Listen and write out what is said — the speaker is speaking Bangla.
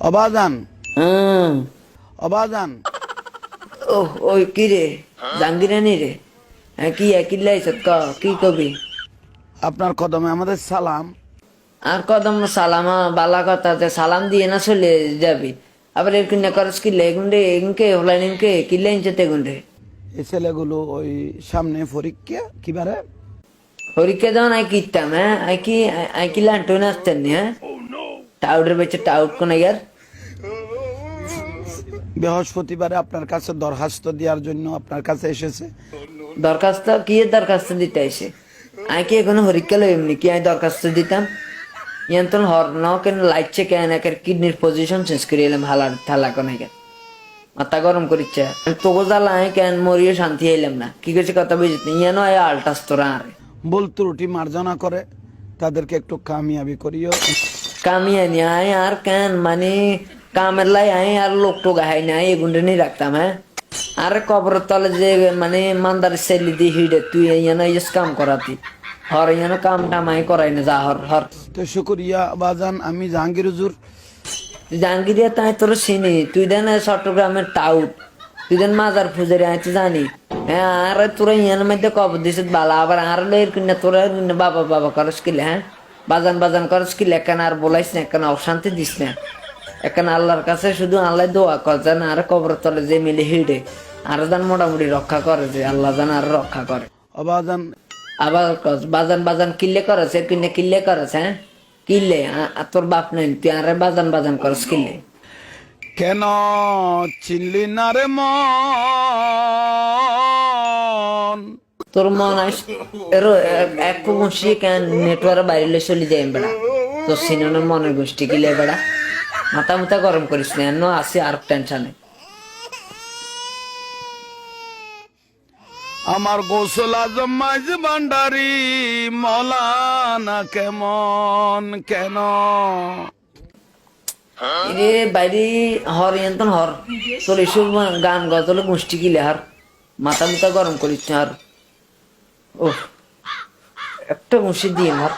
অবাজান হুম অবাজান ও ওই কি রে? জাঙ্গিরানি রে? হ্যাঁ কি কিল্লাই ক কি কবি? আপনার কদমে আমাদের সালাম। আর কদম সালামা বালা কথা যে সালাম দিয়ে না চলে যাবি। আবার এর কিনা করস কিল্লে এগুন্ডে এগুনকে হলাই নিমকে কিল্লে ইনচতে গুন্ডে এই ছেলেগুলো ওই সামনে পরীক্ষা কিবারে পরীক্ষা দেওয়া নাই কিতাম হ্যাঁ? আই কি আই কি লান্টো নাচতেন নি হ্যাঁ? টাউডের বেচে টাউট কোন ইয়ার? বৃহস্পতিবারে আপনার কাছে দরখাস্ত দেওয়ার জন্য আপনার কাছে এসেছে। দরখাস্ত? কি দরখাস্ত দিতে আইসে আই কি এখনও পরীক্ষা লই এমনি কি আই দরখাস্ত দিতাম? ইয়ান তোর হর ন কেন লাইটছে কেন একের কিডনির পজিশন চেঞ্জ করে এলাম হালার থালা কোন কেন মাথা গরম করিচ্ছে। তোকে জ্বালা আই কেন মরিয়ে শান্তি এলাম না? কি করছে কথা বুঝতে ইয়ানো আয় আলটাস তোরা আরে। ভুল ত্রুটি মার্জনা করে। তাদেরকে একটু কামিয়াবি করিও। কামিয়ানি আয় আর কেন? মানে কামের লাই আয় আর লোক টোক আয় না এগুন্ডে নিয়ে রাখতাম হ্যাঁ? আরে কবর তলে যে মানে মান্দার সেলি দি হিডে তুই ইয়ানো ইস কাম করাতি। হর ইয়ানো কাম টাম আই করাই না যা হর হর। তো শুক্রিয়া বাজান আমি জাহাঙ্গীর হুজুর। জাহাঙ্গীরিয়া তাই তোর চিনি। তুই দেন চট্টগ্রামের টাউট। তুই দেন মাজার ফুজারি আই তো জানি। আর তোরা ইয়ানোর মধ্যে কবর দিছিস বালা আবার আর লয়ের কিনা তোরা বাবা বাবা করস কিলে হ্যাঁ বাজান বাজান করস কিলে এখানে আর বলাইস না এখানে অশান্তি দিস না এখানে আল্লাহর কাছে শুধু আল্লাহ দোয়া কর যেন আর কবর তলে যে মিলে হিড়ে আর যেন মোটামুটি রক্ষা করে যে আল্লাহ যেন আর রক্ষা করে অবাজান আবার কস, বাজান বাজান কিল্লে করস এর কিনে কিল্লে করস হ্যাঁ কিল্লে তোর বাপ নাই তুই আরে বাজান বাজান করস কিল্লে কেন চিনলি না রে মন তোর মন আস এর এক গোষ্ঠী কেন নেটওয়ার্ক বাইরে চলে যায় বেড়া। তোর সিনেমার মনের গোষ্ঠী কিলে বেড়া? মাথা মুথা গরম করিস না এন্ন আসি আর টেনশনে আমার গোসল আজম মাইজ ভান্ডারি মলানা কেমন কেন? রে বাইরে হর ইয়ান্তন হর। তোর এসব গান গজলে গোষ্ঠী কিলে হার? মাথা মুথা গরম করিস না আর ও একটা মুশি দিয়ে হার